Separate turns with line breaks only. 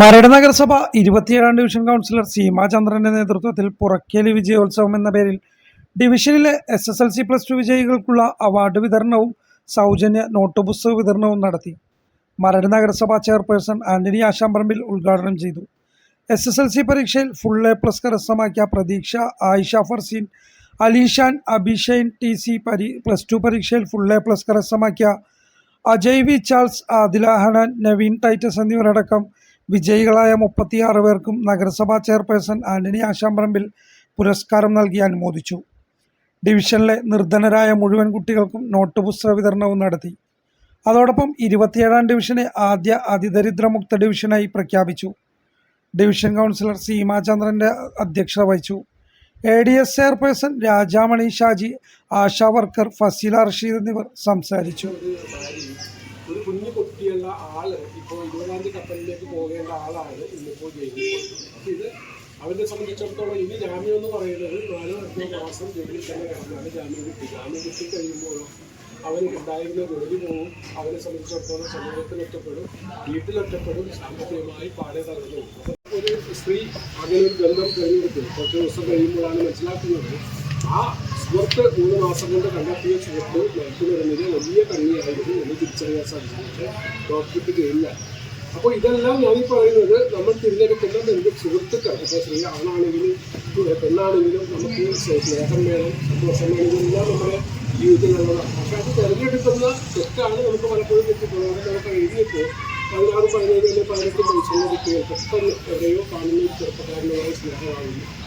മരട് നഗരസഭ ഇരുപത്തിയേഴാം division councillor Seema ചന്ദ്രന്റെ നേതൃത്വത്തിൽ പുറക്കേലി വിജയോത്സവം എന്ന പേരിൽ ഡിവിഷനിലെ S S L C plus two വിജയികൾക്കുള്ള award വിതരണവും സൗജന്യ നോട്ട് പുസ്തക വിതരണവും നടത്തി. മരട് നഗരസഭ ചെയർപേഴ്സൺ ആന്റണി ആശാമ്പറമ്പിൽ ഉദ്ഘാടനം ചെയ്തു. എസ് എസ് എൽ സി പരീക്ഷയിൽ ഫുൾ എ പ്ലസ് കരസ്ഥമാക്കിയ പ്രതീക്ഷ ആയിഷ ഫർസീൻ അലീഷാൻ അഭിഷൈൻ ടി സി പരി പ്ലസ് ടു പരീക്ഷയിൽ ഫുൾ എ പ്ലസ് കരസ്ഥമാക്കിയ Ajay V Charles Adila Hanan Naveen Titus എന്നിവരടക്കം വിജയികളായ മുപ്പത്തിയാറ് പേർക്കും നഗരസഭാ ചെയർപേഴ്സൺ ആന്റണി ആശാമ്പറമ്പിൽ പുരസ്കാരം നൽകി അനുമോദിച്ചു. ഡിവിഷനിലെ നിർധനരായ മുഴുവൻ കുട്ടികൾക്കും നോട്ട് പുസ്തക വിതരണവും നടത്തി. അതോടൊപ്പം ഇരുപത്തിയേഴാം ഡിവിഷനെ ആദ്യ അതിദരിദ്രമുക്ത ഡിവിഷനായി പ്രഖ്യാപിച്ചു. ഡിവിഷൻ കൗൺസിലർ സീമാചന്ദ്രന്റെ അധ്യക്ഷത വഹിച്ചു. A D S chairperson Rajamani Shaji ASHA worker Faseela Rasheed എന്നിവർ സംസാരിച്ചു.
ഒരു ആൾ ഇപ്പോൾ ഇരുപതാം കപ്പലിലേക്ക് പോകേണ്ട ആളാണ് ഇന്നിപ്പോൾ ജയിലിൽ അപ്പോൾ ഇത് അവരെ സംബന്ധിച്ചിടത്തോളം ഇനി ജാമ്യം എന്ന് പറയുന്നത് നാലോ അഞ്ചോ മാസം ജയിലിൽ തന്നെ കിടന്നാണ് ജാമ്യം കിട്ടി ജാമ്യം കിട്ടി കഴിയുമ്പോഴോ അവന് ജോലി പോവും. അവനെ സംബന്ധിച്ചിടത്തോളം സമൂഹത്തിൽ ഒറ്റപ്പെടും. സാമ്പത്തികമായി പാടെ തകർന്നു ഒരു സ്ത്രീ അങ്ങനെ ഒരു ബന്ധം കഴിഞ്ഞിട്ട് കുറച്ച് ദിവസം കഴിയുമ്പോഴാണ് മനസ്സിലാക്കുന്നത് ആ സുഹൃത്ത് മൂന്ന് മാസം കൊണ്ട് കണ്ടെത്തിയ സുഹൃത്ത് മയക്കുമരുന്നിന് വലിയ കണ്ണിയായിരുന്നു എന്ന് തിരിച്ചറിയാൻ സാധിച്ചിട്ട് ഡോക്ടർക്ക് ചെയ്യില്ല അപ്പോൾ ഇതെല്ലാം ഞാൻ പറയുന്നത് നമ്മൾ തിരഞ്ഞെടുക്കുന്ന എന്റെ സുഹൃത്തുക്കൾ ഇപ്പോൾ സ്ത്രീ ആണാണെങ്കിലും പെണ്ണാണെങ്കിലും നമുക്ക് സ്നേഹം വേണം സന്തോഷം വേണം. ഇതെല്ലാം നമ്മുടെ ജീവിതത്തിലുള്ളതാണ്. പക്ഷെ അത് തിരഞ്ഞെടുക്കുന്ന തെറ്റാണ് നമുക്ക് പലപ്പോഴും തെറ്റിപ്പോകുന്നത്. നമുക്ക് എഴുതിയപ്പോൾ പതിനാറ് പതിനേഴ് പതിനെട്ട് വയസ്സുള്ള കുട്ടികൾ പെട്ടെന്ന് എവിടെയോ കാണുന്ന ചെറുപ്പക്കാരനുമായി സ്നേഹമാകുന്നു